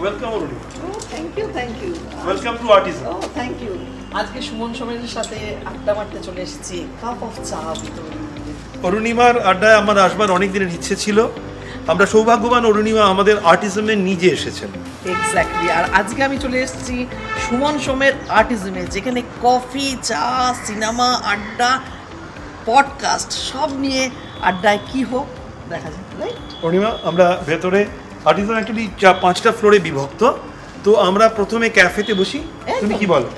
Welcome Aruni thank you, thank you. Welcome to Artism Oh, thank you. আজকে সুমন সোমেনের সাথে আড্ডা মারতে চলে এসেছি কাপ অফ চা অরুণিমার আড্ডায় আমার আসবার অনেক দিনের ইচ্ছে ছিল। আমরা সৌভাগ্যবান অরুণিমা আমাদের আর্টিজমে নিজে এসেছেন। এক্স্যাক্টলি আর আজকে আমি চলে এসেছি সুমন সোমের আর্টিজমে যেখানে কফি চা সিনেমা আড্ডা পডকাস্ট সব নিয়ে আড্ডায় কি হোক দেখা যাক রাইট অরুণিমা আমরা ভেতরে আর্টিজম অ্যাকচুয়ালি চা পাঁচটা ফ্লোরে বিভক্ত। তো আমরা প্রথমে ক্যাফেতে বসি। তুমি কি বলো?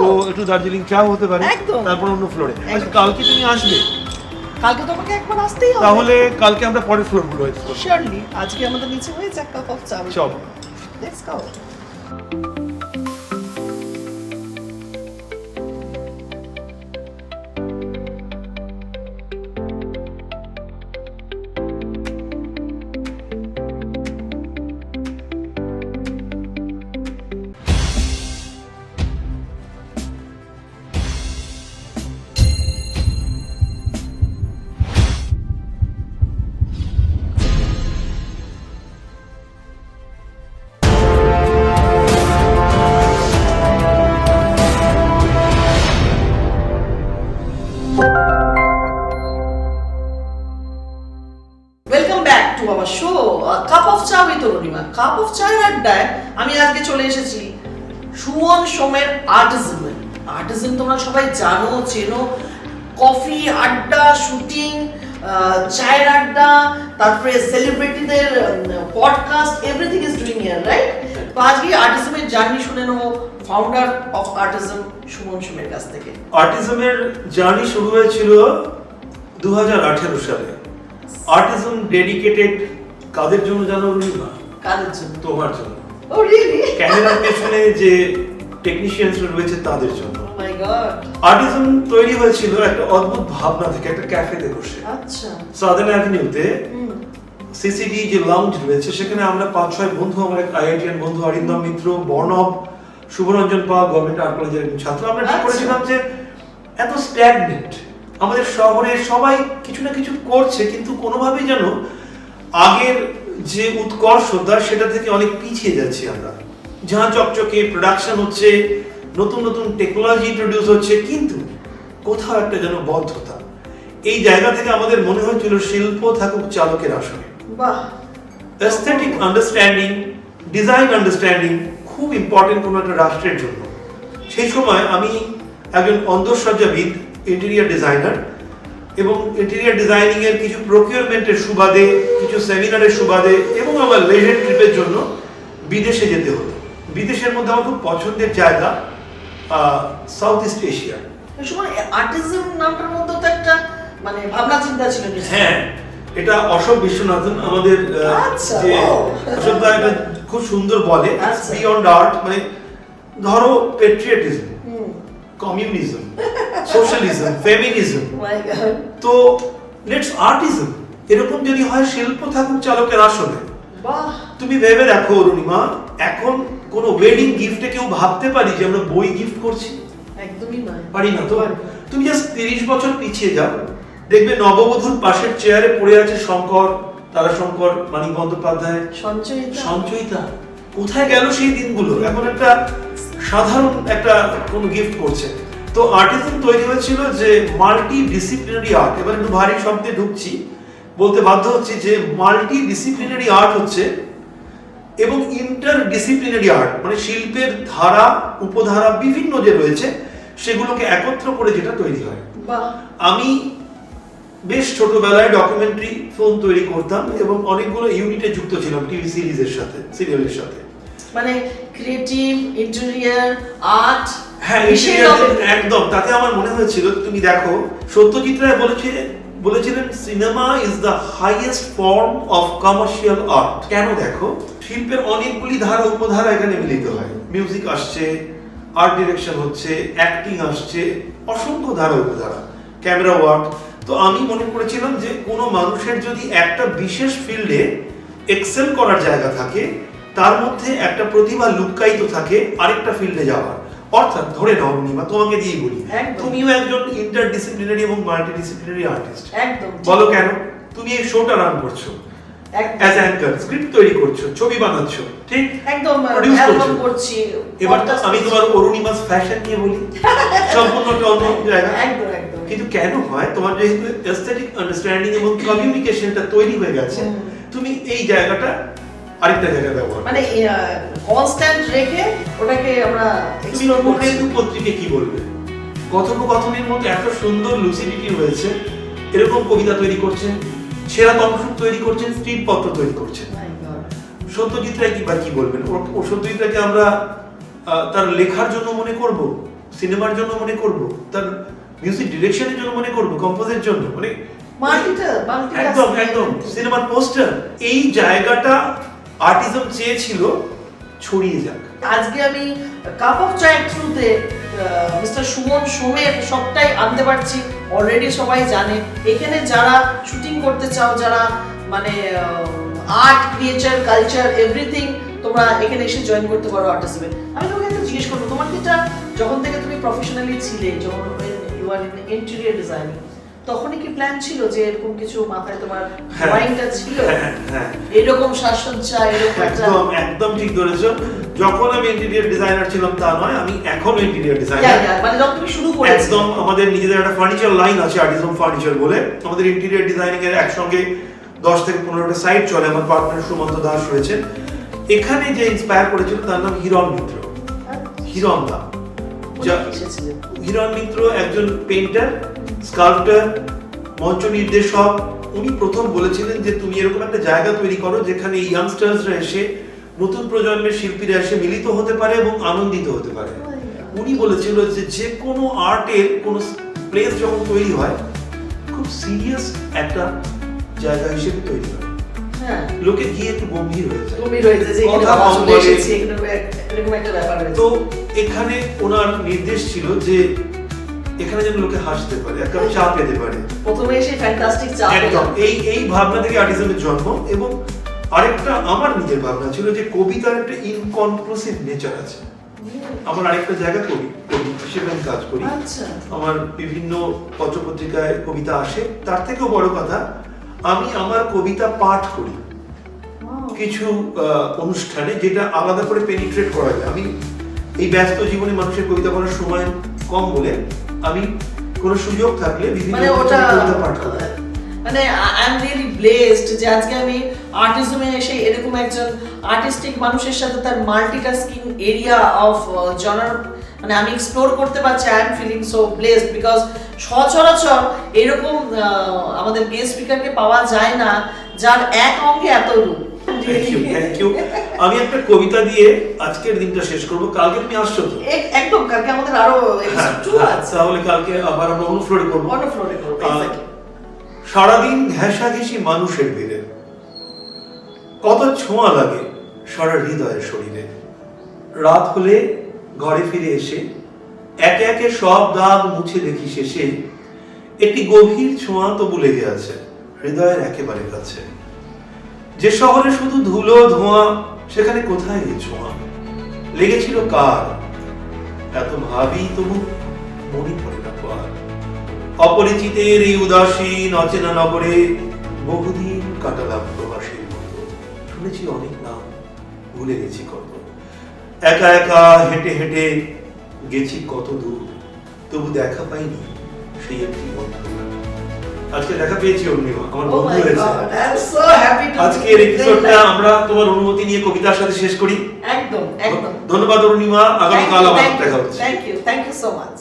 তো একটু দার্জিলিং চা হতে পারে। তারপর অন্য ফ্লোরে আচ্ছা কালকে তুমি আসবে? কালকে তোমাকে একবার আসতেই হবে। তাহলে কালকে আমরা পরের ফ্লোরগুলো এক্সপ্লোর শিওরলি আজকে আমাদের নিচে হয়ে যাক কাপ অফ চা। চলো লেটস গো চা উইথ অরুণিমা কাপ অফ চায়ের আড্ডায় আমি আজকে চলে এসেছি সুমন সোমের আর্টিজম আর্টিজম তোমরা সবাই জানো, চেনো। কফি আড্ডা, শুটিং চায়ের আড্ডা, তারপরে সেলিব্রিটিদের podcast everything is doing year right তো আজকে আর্টিজমের জার্নি শুনে নেব ফাউন্ডার অফ আর্টিজম সুমন সোমের কাছ থেকে। আর্টিজমের জার্নি শুরু হয়েছিল দু হাজার আঠারো সালে। আর্টিজম ডেডিকেটেড কাদের জন্য জানো অরুণিমা কাদের জন্য? তোমার জন্য। ও রিয়েলি ক্যামেরার পেছনে যে টেকনিশিয়ানস রয়েছে তাদের জন্য। মাই গড আর্টিজম তৈরি হয়েছিল একটা অদ্ভুত ভাবনা থেকে একটা ক্যাফেতে বসে। আচ্ছা। সাদার্ন অ্যাভিনিউতে সিসিডি যে লাউঞ্জ রয়েছে সেখানে আমরা পাঁচ ছয় বন্ধু আমার এক আইআইটিয়ান বন্ধু অরিন্দম মিত্র বর্ণব শুভরঞ্জন পাল গভর্নমেন্ট আর্ট কলেজের ছাত্র আমরা ঠিক আচ্ছা। করেছিলাম যে এত স্ট্যাগনেট আমাদের শহরে সবাই কিছু না কিছু করছে কিন্তু কোনোভাবেই যেন আগের যে উৎকর্ষতা সেটা থেকে অনেক পিছিয়ে যাচ্ছি আমরা। ঝাঁ চকচকে প্রোডাকশন হচ্ছে নতুন নতুন টেকনোলজি ইন্ট্রোডিউস হচ্ছে কিন্তু কোথাও একটা যেন বদ্ধতা। এই জায়গা থেকে আমাদের মনে হয়েছিল শিল্প থাকুক চালকের আসনে। অ্যাস্থেটিক আন্ডারস্ট্যান্ডিং ডিজাইন আন্ডারস্ট্যান্ডিং খুব ইম্পর্টেন্ট কোনো একটা রাষ্ট্রের জন্য। সেই সময় আমি একজন অন্তঃসজ্জাবিদ ইন্টেরিয়ার ডিজাইনার এবং ইন্টেরিয়ার ডিজাইনিং এর কিছু প্রকিউরমেন্টের সুবাদে কিছু সেমিনারের সুবাদে এবং আমার লেজার ট্রিপের জন্য বিদেশে যেতে হতো। বিদেশের মধ্যে আমার খুব পছন্দের জায়গা সাউথ ইস্ট এশিয়া এই সময় আর্টিজম নামটার মধ্যে তো একটা মানে ভাবনা চিন্তা ছিল হ্যাঁ এটা অশোক বিশ্বনাথন আমাদের আচ্ছা, যে অশোক দা এটা খুব সুন্দর বলে আচ্ছা। বিয়ন্ড আর্ট মানে ধরো patriotism socialism feminism my god তো লেটস আর্টিজম এরকম যদি হয় শিল্প থাকুক চালকের আসলে তুমি ভেবে দেখো অরুণিমা এখন কোনো ওয়েডিং গিফটে কেউ ভাবতে পারি যে আমরা বই গিফট করছি? একদমই নয়। পারি না তো? তুমি জাস্ট তিরিশ বছর পিছিয়ে যাও। দেখবে নববধূর পাশের চেয়ারে পড়ে আছে শঙ্কর তারাশঙ্কর মানিক বন্দ্যোপাধ্যায়। সঞ্চয়িতা। সঞ্চয়িতা। কোথায় গেল সেই দিনগুলো? এখন একটা সাধারণ একটা কোন গিফট করছে। তো আর্টিজম তৈরি হয়েছিল যে মাল্টি ডিসিপ্লিনারি আর্ট এবার একটু ভারী শব্দে ঢুকছি। বলতে বাধ্য হচ্ছি যে মাল্টি ডিসিপ্লিনারি আর্ট হচ্ছে এবং ইন্টার ডিসিপ্লিনারি আর্ট মানে শিল্পের ধারা উপধারা বিভিন্ন যে রয়েছে সেগুলোকে একত্র করে যেটা তৈরি হয়। বাহ। আমি বেশ ছোটবেলায় ডকুমেন্টারি ফিল্ম তৈরি করতাম এবং অনেকগুলো ইউনিটে যুক্ত ছিলাম টিভি সিরিজের সাথে সিরিয়ালের সাথে। মানে ক্রিয়েটিভ ইন্টেরিয়ার আর্ট হ্যাঁ একদম তাতে আমার মনে হয়েছিল তুমি দেখো সত্যজিৎ রায় বলেছিলেন বলেছিলেন cinema is the highest form of commercial art কেন দেখো? শিল্পের অনেকগুলি ধারা উপধারা এখানে মিলিত হয়। মিউজিক আসছে আর্ট ডিরেকশন হচ্ছে অ্যাক্টিং আসছে অসংখ্য ধারা উপধারা ক্যামেরা ওয়ার্ক তো আমি মনে করেছিলাম যে কোনো মানুষের যদি একটা বিশেষ ফিল্ডে এক্সেল করার জায়গা থাকে তার মধ্যে একটা প্রতিভা লুক্কায়িত থাকে আরেকটা ফিল্ডে যাওয়ার। অর্থাৎ ধরে নাও নিমা তোমাকে দিয়েই বলি। তুমিও একজন ইন্টার ডিসিপ্লিনারি এবং মাল্টি ডিসিপ্লিনারি আর্টিস্ট একদম বলো কেন? তুমি এই শোটা রান করছ। অ্যাজ অ্যাঙ্কার স্ক্রিপ্ট তৈরি করছ ছবি বানাচ্ছো ঠিক? একদম অ্যালবাম করছ। এবার তো আমি তোমার অরুণিমাস ফ্যাশন নিয়ে বলি। সম্পূর্ণ একটা অন্য জায়গা। একদম একদম। কিন্তু কেন হয়? তোমার যেহেতু এস্থেটিক আন্ডারস্ট্যান্ডিং এবং কমিউনিকেশনটা তৈরি হয়ে গেছে তুমি এই জায়গাটা আরেকটা জায়গায় ব্যবহার মানে কনস্ট্যান্ট রেখে ওটাকে আমরা এক্সপ্লোর পূর্ণেন্দু পত্রিকে কি বলবে? কথোপকথনের মধ্যে এত সুন্দর লুসিডিটি রয়েছে এরকম কবিতা তৈরি করছেন সেরা তমসুক তৈরি করছেন স্ট্রিট পত্র তৈরি করছেন। সত্যজিৎ রায় কি বা কি বলবেন? ও সত্যজিৎ রায়কে আমরা তার লেখার জন্য মনে করব সিনেমার জন্য মনে করব তার মিউজিক ডিরেকশনের জন্য মনে করব কম্পোজের জন্য মানে একদম একদম সিনেমার পোস্টার এই জায়গাটা আর্টিজম চেয়েছিল, ছড়িয়ে যাক। আজকে আমি কাপ অফ চায়ের থ্রুতে মিস্টার সুমন সোমের সবটাই আনতে পারছি। অলরেডি সবাই জানে। এখানে যারা শুটিং করতে চাও, যারা মানে আর্ট ক্রিয়েচার কালচার এভরিথিং তোমরা এখানে এসে জয়েন করতে পারো আর্টিস্টে আমি তোমাকে একটা জিজ্ঞেস করব, তোমার কি যখন থেকে তুমি প্রফেশনালি ছিলে, যখন you are in interior designing তখনই কি প্ল্যান ছিল যে এরকম কিছু মাথায় তোমার হ্যাঁ। ড্রয়িংটা ছিল? হ্যাঁ হ্যাঁ এরকম এরকম একদম একদম ঠিক ধরেছো। যখন আমি ইন্টেরিয়র ডিজাইনার ছিলাম তা নয় আমি এখনও ইন্টেরিয়র ডিজাইনার মানে যখন তুমি শুরু করেছিলে একদম আমাদের নিজেদের একটা ফার্নিচার লাইন আছে আর্টিজম ফার্নিচার বলে। আমাদের ইন্টেরিয়র ডিজাইনিং এর একসঙ্গে দশ থেকে পনেরোটা সাইট চলে। আমার পার্টনার সুমন্ত দাস রয়েছে। এখানে যে ইন্সপায়ার করেছিল তার নাম হিরণ মিত্র। হিরণ দা। যা হিরণ মিত্র একজন পেন্টার স্কাল্পটার মঞ্চ নির্দেশক উনি প্রথম বলেছিলেন যে তুমি এরকম একটা জায়গা তৈরি করো যেখানে ইয়াংস্টার্সরা এসে নতুন প্রজন্মের শিল্পীরা এসে মিলিত হতে পারে এবং আনন্দিত হতে পারে। উনি বলেছিল যে যে কোনো আর্টের কোনো প্লেস যখন তৈরি হয় খুব সিরিয়াস একটা জায়গা হিসেবে তৈরি হয়। হ্যাঁ। লোকে গিয়ে একটু গম্ভীর হয়ে যে কথা কম বলে। রয়েছে তো এখানে ওনার নির্দেশ ছিল যে এখানে যেন লোকে হাসতে পারে একটা চা পেতে পারে। প্রথমে এসে ফ্যান্টাস্টিক চা একদম। এই এই ভাবনা থেকে আর্টিজমের জন্ম এবং আরেকটা আমার নিজের ভাবনা ছিল যে কবিতার একটা ইনকনক্লুসিভ নেচার আছে। আমার আরেকটা জায়গা কবি কবি হিসেবে কাজ করি। আচ্ছা। আমার বিভিন্ন পত্রপত্রিকায় কবিতা আসে। তার থেকেও বড় কথা আমি আমার কবিতা পাঠ করি। কিছু অনুষ্ঠানে যেটা আলাদা করে পেনিট্রেট করা যায়। আমি এই ব্যস্ত জীবনে মানুষের কবিতা পড়ার সময় কম বলে আমি কোনো সুযোগ থাকলে বিভিন্ন মানে ওটা মানে আই এম রিয়েলি ব্লেসড যে আজকে আমি আর্টিজমে এসে এরকম একজন আর্টিস্টিক মানুষের সাথে তার মাল্টিটাস্কিং এরিয়া অফ জনার মানে আমি এক্সপ্লোর করতে পারছি I am feeling so blessed because সচরাচর এরকম আমাদের গেস্ট স্পিকারকে পাওয়া যায় না যার এক অঙ্গে এত রূপ থ্যাংক ইউ থ্যাংক ইউ আমি একটা কবিতা দিয়ে আজকের দিনটা শেষ করব। কালকে তুমি আসছো তো? একদম কালকে আমাদের আরও হ্যাঁ, হ্যাঁ, তাহলে কালকে আবার আমরা অনুফ্লোরে করব। অন্য ফ্লোরে করব. সারাদিন ঘেঁষাঘেঁষি মানুষের ভিড়ে কত ছোঁয়া লাগে সারা হৃদয়ের শরীরে। রাত হলে ঘরে ফিরে এসে একে একে সব দাগ মুছে দেখি শেষে। একটি গভীর ছোঁয়া তবু লেগে আছে হৃদয়ের একেবারে কাছে। যে শহরে শুধু ধুলো ধোঁয়া সেখানে কোথায় এই ছোঁয়া? লেগেছিল কার? এত ভাবি তবু মনে পড়ে না আর অপরিচিতের এই উদাসীন, অচেনা নগরে বহুদিন কাটালাম প্রবাসীর মতো। শুনেছি অনেক নাম, ভুলে গেছি কত। একা একা হেঁটে হেঁটে গেছি কত দূর, তবু দেখা পাইনি সেই একটি বন্ধু আজকে দেখা পেয়েছি অরুণিমা আমার Oh বন্ধু হয়েছে আজকের এপিসোডটা আমরা তোমার অনুমতি নিয়ে কবিতার সাথে শেষ করি। একদম একদম। ধন্যবাদ অরুণিমা আগামীকাল আবার দেখা হচ্ছে। Thank you thank you so much